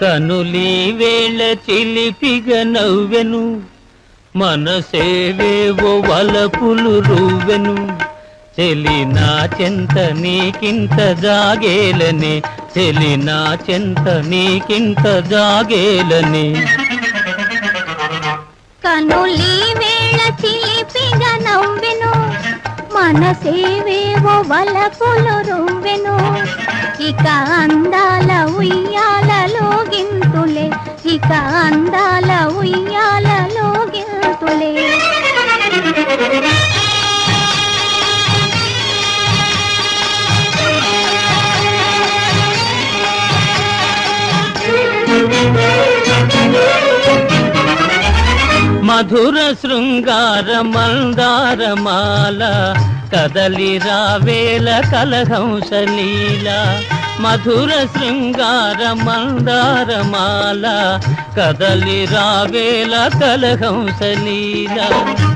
కనులీ వేళ చిలిపిగ నవ్వెను. మనసేవేవో వలపులు రువ్వెను. చెలి నా చెంత నీకింత జాగేలని. చెలి నా చెంత నీకింత జాగేలని. కనులి వేళ చిలిపిగా నవ్వెను. మనసేవేవో వలపులు రువ్వెను. ఇక అందాల ఉయ్యా ఇక అందాల ఉయ్యాలలో గింతులే మధుర శృంగార మందారమాల కదలి రావేల కలహంస కలహంసలీల మధుర శృంగార మందారమాల కదలి రావేల కలహంసలీల రంగు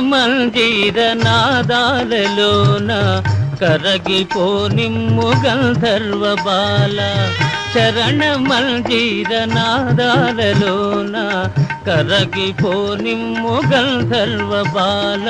చరణ మందిర నాదాలలోన కరగిపో గంధర్వ బాల చరణ మందిర నాదాలలోన కరగిపో గంధర్వ బాల